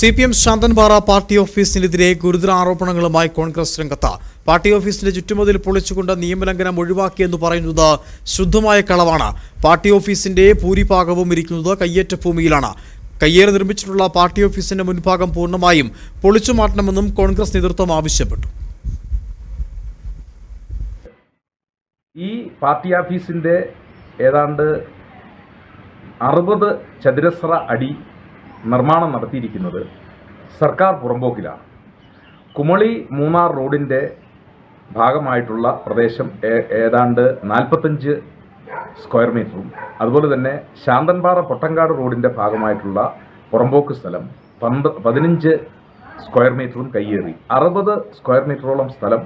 C P M Santhanpara party ഓഫീസിനെതിരെ ഗുരുതര ആരോപണങ്ങളുമായി കോൺഗ്രസ് രംഗത്ത്. Party ഓഫീസിന്റെ ചുറ്റുമതിൽ പൊളിച്ചുകൊണ്ട് നിയമലംഘനം ഒഴിവാക്കിയെന്ന് പറയുന്നത് ശുദ്ധമായ കളവാണ്. പാർട്ടി ഓഫീസിന്റെ ഭൂരിഭാഗവും ഇരിക്കുന്നത് കയ്യേറ്റ ഭൂമിയിലാണ് കയ്യേറി നിർമ്മിച്ചിട്ടുള്ള പാർട്ടി ഓഫീസിന്റെ മുൻഭാഗം പൂർണമായും പൊളിച്ചു മാറ്റണമെന്നും കോൺഗ്രസ് നേതൃത്വം ആവശ്യപ്പെട്ടു. ഈ പാർട്ടി ഓഫീസിന്റെ ഏതാണ്ട് അറുപത് ചതുരശ്ര അടി നിർമ്മാണം നടത്തിയിരിക്കുന്നത് സർക്കാർ പുറമ്പോക്കിലാണ്. കുമളി മൂന്നാർ റോഡിന്റെ ഭാഗമായിട്ടുള്ള പ്രദേശം ഏതാണ്ട് നാൽപ്പത്തഞ്ച് സ്ക്വയർ മീറ്ററും അതുപോലെ തന്നെ ശാന്തൻപാറ പൊട്ടങ്കാട് റോഡിന്റെ ഭാഗമായിട്ടുള്ള പുറമ്പോക്ക് സ്ഥലം പന്ത് പതിനഞ്ച് സ്ക്വയർ മീറ്ററും കയ്യേറി. അറുപത് സ്ക്വയർ മീറ്ററോളം സ്ഥലം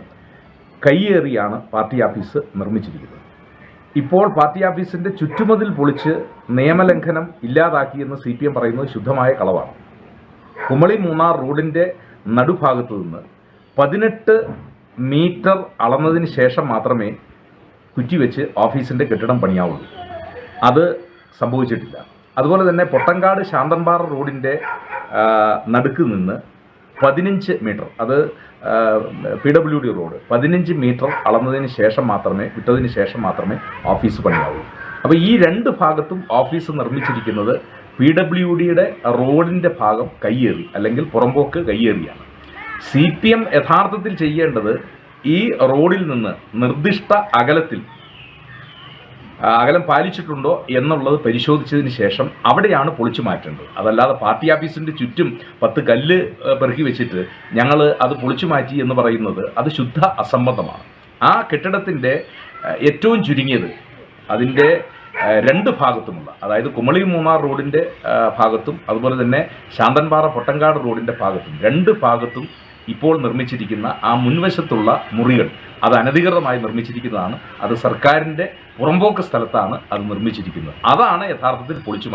കയ്യേറിയാണ് പാർട്ടി ഓഫീസ് നിർമ്മിച്ചിരിക്കുന്നത്. ഇപ്പോൾ പാർട്ടി ഓഫീസിന്റെ ചുറ്റുമതിൽ പൊളിച്ച് നിയമലംഘനം ഇല്ലാതാക്കിയെന്ന് സി പി എം പറയുന്നത് ശുദ്ധമായ കളവാണ്. കുമളി മൂന്നാർ റോഡിന്റെ നടുഭാഗത്ത് നിന്ന് പതിനെട്ട് മീറ്റർ അളന്നതിന് ശേഷം മാത്രമേ കുറ്റിവെച്ച് ഓഫീസിന്റെ കെട്ടിടം പണിയാവുള്ളൂ. അത് സംഭവിച്ചിട്ടില്ല. അതുപോലെ തന്നെ പൊട്ടങ്കാട് ശാന്തൻപാറ റോഡിന്റെ നടുക്ക് നിന്ന് പതിനഞ്ച് മീറ്റർ അത് പി ഡബ്ല്യു ഡി റോഡ് പതിനഞ്ച് മീറ്റർ അളന്നതിന് ശേഷം മാത്രമേ വിട്ടതിന് ശേഷം മാത്രമേ ഓഫീസ് പണിയാവൂ. അപ്പോൾ ഈ രണ്ട് ഭാഗത്തും ഓഫീസ് നിർമ്മിച്ചിരിക്കുന്നത് പി ഡബ്ല്യു ഡിയുടെ റോഡിന്റെ ഭാഗം കയ്യേറി അല്ലെങ്കിൽ പുറമ്പോക്ക് കയ്യേറിയാണ്. സി പി എം യഥാർത്ഥത്തിൽ ചെയ്യേണ്ടത് ഈ റോഡിൽ നിന്ന് നിർദ്ദിഷ്ട അകലത്തിൽ അകലം പാലിച്ചിട്ടുണ്ടോ എന്നുള്ളത് പരിശോധിച്ചതിന് ശേഷം അവിടെയാണ് പൊളിച്ചു മാറ്റേണ്ടത്. അതല്ലാതെ പാർട്ടി ഓഫീസിന്റെ ചുറ്റും പത്ത് കല്ല് പെറുക്കി വെച്ചിട്ട് ഞങ്ങൾ അത് പൊളിച്ചു മാറ്റി എന്ന് പറയുന്നത് അത് ശുദ്ധ അസംബന്ധമാണ് ആ കെട്ടിടത്തിന്റെ ഏറ്റവും ചുരുങ്ങിയത് അതിന്റെ രണ്ട് ഭാഗത്തുമുള്ള അതായത് കുമളി മൂന്നാർ റോഡിന്റെ ഭാഗത്തും അതുപോലെ തന്നെ ശാന്തൻപാറ പൊട്ടങ്കാട് റോഡിന്റെ ഭാഗത്തും രണ്ട് ഭാഗത്തും ഇപ്പോൾ നിർമ്മിച്ചിരിക്കുന്ന ആ മുൻവശത്തുള്ള മുറികൾ അത് അനധികൃതമായി നിർമ്മിച്ചിരിക്കുന്നതാണ്. അത് സർക്കാരിന്റെ പുറമ്പോക്ക് സ്ഥലത്താണ് അത് നിർമ്മിച്ചിരിക്കുന്നത്. അതാണ് യഥാർത്ഥത്തിൽ പൊളിച്ചു